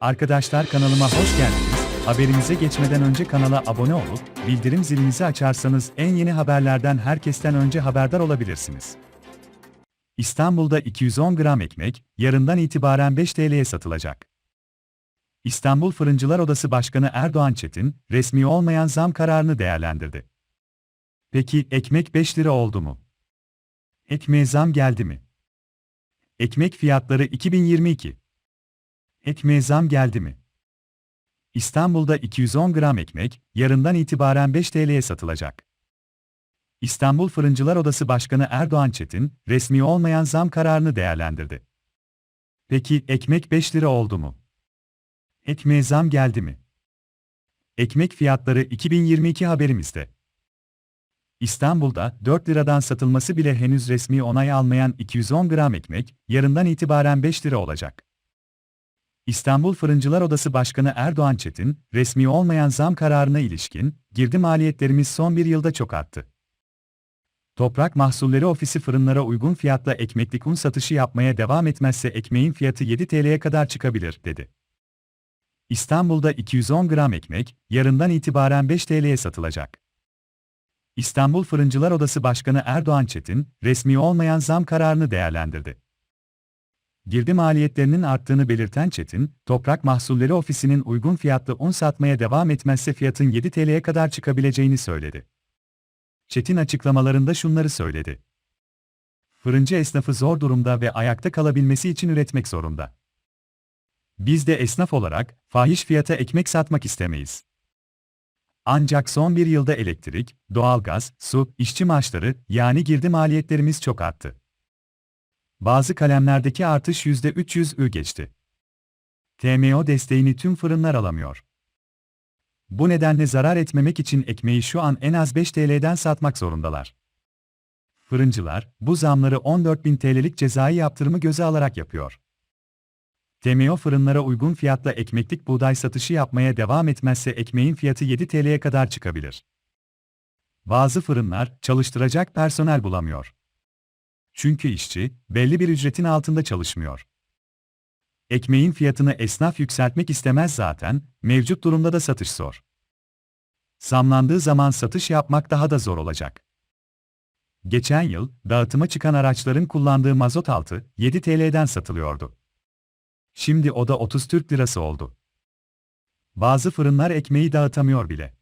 Arkadaşlar kanalıma hoş geldiniz. Haberimize geçmeden önce kanala abone olup bildirim zilinizi açarsanız en yeni haberlerden herkesten önce haberdar olabilirsiniz. İstanbul'da 210 gram ekmek yarından itibaren 5 TL'ye satılacak. İstanbul Fırıncılar Odası Başkanı Erdoğan Çetin, resmi olmayan zam kararını değerlendirdi. Peki ekmek 5 lira oldu mu? Ekmeğe zam geldi mi? Ekmek fiyatları 2022 Ekmeğe zam geldi mi? İstanbul'da 210 gram ekmek, yarından itibaren 5 TL'ye satılacak. İstanbul Fırıncılar Odası Başkanı Erdoğan Çetin, resmi olmayan zam kararını değerlendirdi. Peki ekmek 5 lira oldu mu? Ekmeğe zam geldi mi? Ekmek fiyatları 2022 haberimizde. İstanbul'da 4 liradan satılması bile henüz resmi onay almayan 210 gram ekmek, yarından itibaren 5 lira olacak. İstanbul Fırıncılar Odası Başkanı Erdoğan Çetin, resmi olmayan zam kararına ilişkin, girdi maliyetlerimiz son bir yılda çok arttı. Toprak Mahsulleri Ofisi fırınlara uygun fiyatla ekmeklik un satışı yapmaya devam etmezse ekmeğin fiyatı 7 TL'ye kadar çıkabilir, dedi. İstanbul'da 210 gram ekmek, yarından itibaren 5 TL'ye satılacak. İstanbul Fırıncılar Odası Başkanı Erdoğan Çetin, resmi olmayan zam kararını değerlendirdi. Girdi maliyetlerinin arttığını belirten Çetin, Toprak Mahsulleri Ofisi'nin uygun fiyatlı un satmaya devam etmezse fiyatın 7 TL'ye kadar çıkabileceğini söyledi. Çetin açıklamalarında şunları söyledi. Fırıncı esnafı zor durumda ve ayakta kalabilmesi için üretmek zorunda. Biz de esnaf olarak fahiş fiyata ekmek satmak istemeyiz. Ancak son bir yılda elektrik, doğalgaz, su, işçi maaşları yani girdi maliyetlerimiz çok arttı. Bazı kalemlerdeki artış %300'ü geçti. TMO desteğini tüm fırınlar alamıyor. Bu nedenle zarar etmemek için ekmeği şu an en az 5 TL'den satmak zorundalar. Fırıncılar, bu zamları 14.000 TL'lik cezai yaptırımı göze alarak yapıyor. TMO fırınlara uygun fiyatla ekmeklik buğday satışı yapmaya devam etmezse ekmeğin fiyatı 7 TL'ye kadar çıkabilir. Bazı fırınlar çalıştıracak personel bulamıyor. Çünkü işçi belli bir ücretin altında çalışmıyor. Ekmeğin fiyatını esnaf yükseltmek istemez zaten, mevcut durumda da satış zor. Zamlandığı zaman satış yapmak daha da zor olacak. Geçen yıl, dağıtıma çıkan araçların kullandığı mazot altı 7 TL'den satılıyordu. Şimdi o da 30 Türk lirası oldu. Bazı fırınlar ekmeği dağıtamıyor bile.